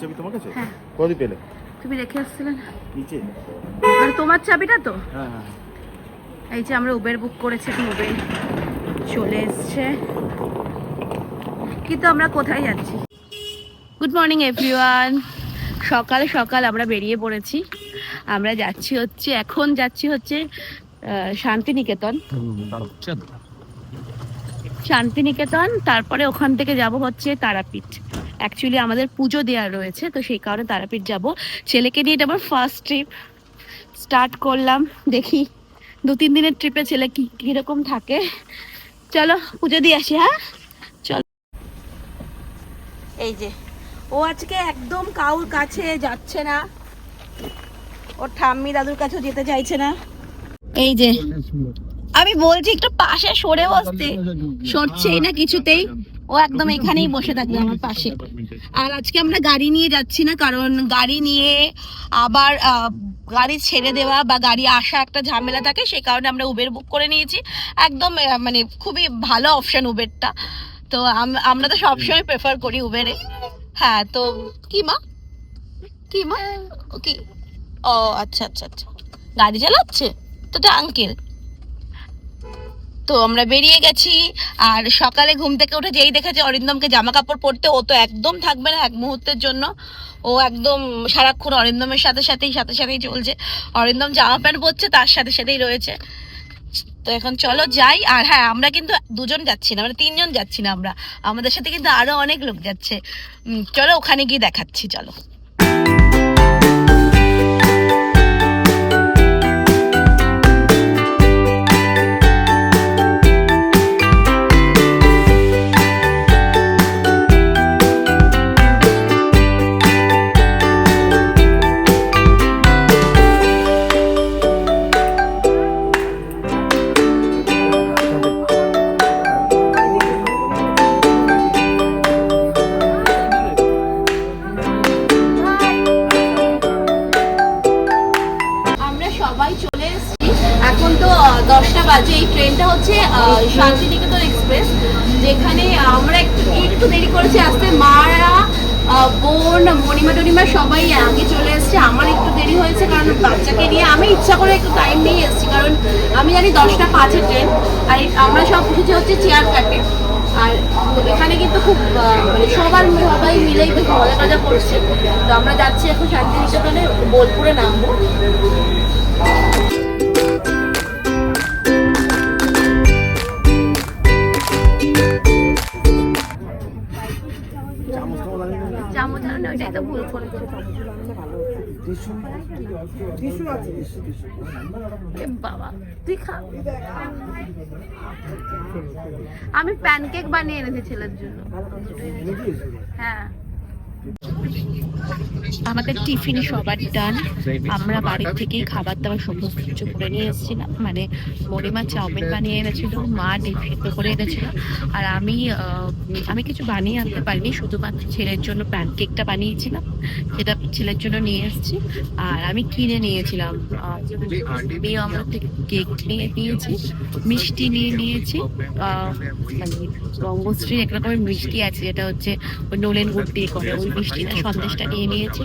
চাবি তোমার কাছে? হ্যাঁ। কদি পেলে? তুমি রেখে এসেছিলে না? নিচে। মানে তোমার চাবিটা তো? হ্যাঁ হ্যাঁ। এই যে আমরা উবের বুক করেছি উবের চলে এসছে। কিন্তু আমরা কোথায় যাচ্ছি? গুড মর্নিং এভরিওয়ান সকাল সকাল আমরা বেরিয়ে পড়েছি। আমরা যাচ্ছি হচ্ছে এখন যাচ্ছি হচ্ছে শান্তিনিকেতন। শান্তিনিকেতন তারপরে ওখান থেকে যাব হচ্ছে তারাপীঠ। অ্যাকচুয়ালি আমাদের পুজো দেওয়া রয়েছে, তো সেই কারণে তারাপীঠ যাব। ছেলেকে নিয়ে এটা আমার ফার্স্ট ট্রিপ স্টার্ট করলাম, দেখি দু তিন দিনের ট্রিপে ছেলে কি, কীরকম থাকে। চলো, পুজো দিয়ে আসি হ্যাঁ? চলো। এই যে, ও আজকে একদম কাউর কাছে যাচ্ছে না। ওর ঠাম্মি দাদুর কাছেও যেতে চাইছে না। এই যে, আমি বলছি, একটু পাশে সরে বসতে। সরছেই না কিছুতেই। ও একদম এখানেই বসে থাকবে আমার পাশে। আর আজকে আমরা গাড়ি নিয়ে যাচ্ছি না কারণ গাড়ি নিয়ে আবার গাড়ি ছেড়ে দেওয়া বা গাড়ি আসা একটা ঝামেলা থাকে সেই কারণে আমরা উবের বুক করে নিয়েছি। একদম মানে খুবই ভালো অপশন উবেরটা তো আমরা তো সবসময় প্রেফার করি উবেরে হ্যাঁ তো কি মা? কি মা? ও কি? ও আচ্ছা আচ্ছা আচ্ছা। গাড়ি চালাচ্ছে? তো তো আঙ্কেল তো আমরা বেরিয়ে গেছি। আর সকালে ঘুম থেকে উঠে যেই দেখেছে অরিন্দমকে জামা কাপড় পরতে, ও তো একদম থাকবে না এক মুহূর্তের জন্য। ও একদম সারাক্ষণ অরিন্দমের সাথে সাথেই সাথে সাথেই চলছে। অরিন্দম জামা প্যান্ট পরছে, তার সাথে সাথেই রয়েছে। তো এখন চলো যাই। আর হ্যাঁ আমরা কিন্তু দুজন যাচ্ছি না মানে তিনজন যাচ্ছি না আমরা। আমাদের সাথে কিন্তু আরও অনেক লোক যাচ্ছে। চলো ওখানে গিয়ে দেখাচ্ছি, চলো। হচ্ছে শান্তিনিকেতন এক্সপ্রেস যেখানে আমরা একটু একটু দেরি করেছি আসতে মারা বোন, মণিমা টনিমা সবাই আগে চলে এসেছে। আমার একটু দেরি হয়েছে, কারণ বাচ্চাকে নিয়ে আমি ইচ্ছা করে একটু টাইম নিয়ে এসেছি, কারণ আমি জানি দশটা পাঁচের ট্রেন আর আমরা সব উঠেছি হচ্ছে চেয়ার কাটে আর এখানে কিন্তু খুব মানে সবার সবাই মিলেই বেশ মজা টজা করছে। তো আমরা যাচ্ছি এখন শান্তিনিকেতনে, বোলপুরে নামবো। না, ওইটাই তো ভুল করেছে বাবা তুই খা। আমি প্যানকেক বানিয়ে এনেছি ছেলের জন্য। হ্যাঁ। আমাদের টিফিন সবার ডান। আমরা বাড়ির থেকেই খাবার দাবার সমস্ত কিছু করে নিয়ে এসেছিলাম। মানে মরিমা চাউমিন বানিয়ে এনেছিল, মা সেদ্ধ করে এনেছিল। আর আমি আমি কিছু বানিয়ে আনতে পারিনি, শুধুমাত্র ছেলের জন্য প্যানকেকটা বানিয়েছিলাম। সেটা ছেলের জন্য নিয়ে এসেছি। আর আমি কিনে নিয়েছিলাম আমি আমার থেকে কেক নিয়ে নিয়েছি, মিষ্টি নিয়ে নিয়েছি। মানে গঙ্গশ্রী এক রকমের মিষ্টি আছে, যেটা হচ্ছে নোলেন গুড় দিয়ে করে, ওই মিষ্টিটা সন্দেশটা নিয়ে নিয়েছি।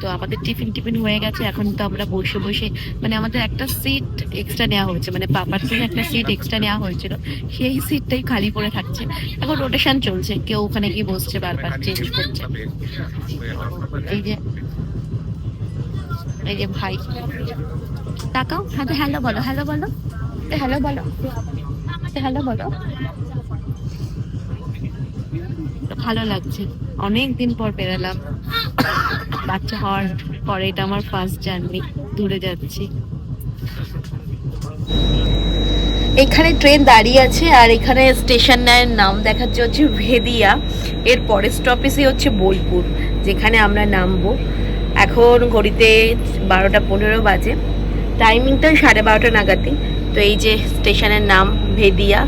তো আমাদের টিফিন টিফিন হয়ে গেছে। এখন তো আমরা বসে বসে মানে আমাদের একটা সিট এক্সট্রা নেওয়া হয়েছে। মানে পাপার থেকে একটা সিট এক্সট্রা নেওয়া হয়েছিল। সেই সিটটাই খালি পড়ে থাকছে। এখন রোটেশন চলছে। কেউ ওখানে গিয়ে বসছে বারবার চেঞ্জ করছে। এই যে এই যে ভাই। তাকাও হ্যাঁ তো হ্যালো বলো হ্যালো বলো। হ্যালো বলো। হ্যালো বলো। ভালো লাগছে। অনেক দিন পর বেরালাম। বাচ্চা হওয়ার পরে এটা আমার ফার্স্ট জার্নি দূরে যাচ্ছি। এখানে ট্রেন দাঁড়িয়ে আছে আর এখানে স্টেশনের নাম দেখাচ্ছে হচ্ছে ভেদিয়া। এর পরের স্টপেজই হচ্ছে বোলপুর, যেখানে আমরা নামবো। এখন ঘড়িতে বারোটা পনেরো বাজে। টাইমিংটা সাড়ে বারোটা নাগাদই। তো এই যে স্টেশনের নাম ভেদিয়া।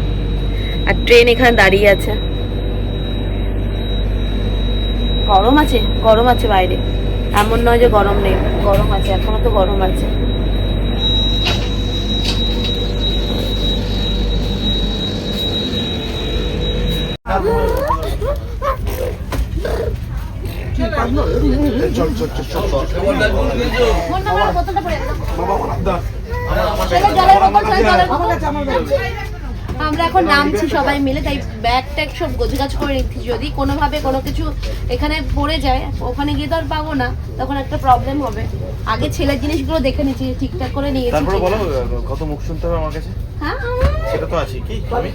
আর ট্রেন এখানে দাঁড়িয়ে আছে। গরম আছে? গরম আছে বাইরে। এমন নয় যে গরম নেই। গরম আছে এখনও তো গরম আছে। আমরা এখন নামছি সবাই মিলে তাই ব্যাগ ট্যাগ সব গোছগাছ করে নিচ্ছি। যদি কোনোভাবে কোনো কিছু এখানে পড়ে যায় ওখানে গিয়ে তো আর পাবো না তখন একটা প্রবলেম হবে। আগে ছেলের জিনিসগুলো দেখে নিচ্ছি ঠিকঠাক করে নিয়েছি তারপরে বলো কত মুখ শুনতে হবে আমার কাছে? হ্যাঁ সেটা তো আছে কি? আমি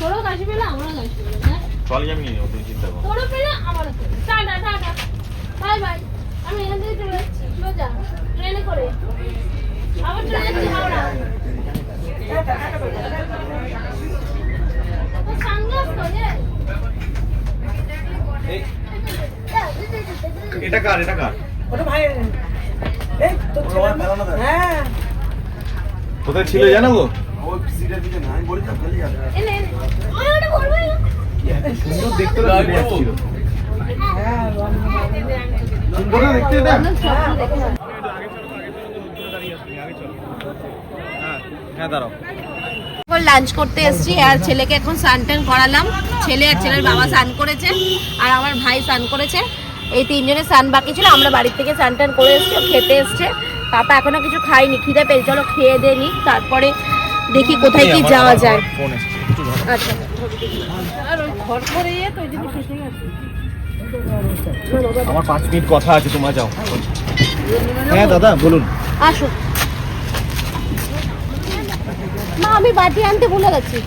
তোরও পেলে আমারও পেলে হ্যাঁ। আমি নিয়ে নেব তুমি চিন্তা করো। তোরও পেলে আমারও টাটা টাটা। Bye bye. আমি এখান থেকে চলে যাচ্ছি। সোজা ট্রেনে করে। আবার চলে যাচ্ছি হাওড়া। তো এটা কার এটা কার? হ্যাঁ। কোথায় ছিল জানো গো? দেখতে দেখতে এটা হ্যাঁ দাঁড়াও। লাঞ্চ করতে এসেছি আর ছেলেকে এখন স্নান করালাম। ছেলে আর ছেলের বাবা স্নান করেছে আর আমার ভাই স্নান করেছে। এই তিনজনে স্নান বাকি ছিল আমরা বাড়ির থেকে স্নান টান করে এসেছি খেতে এসছে। পাপা এখনও কিছু খাইনি খিদে পেয়েছে চলো খেয়ে দিয়ে নি তারপরে দেখি কোথায় কি যাওয়া যায়। ফোন এসছে একটু ধরো। আচ্ছা ওই ঘর করে ইয়ে তো আমার পাঁচ মিনিট কথা আছে তোমার যাও। হ্যাঁ দাদা বলুন। আসো। মা আমি বাটি আনতে ভুলে গেছি।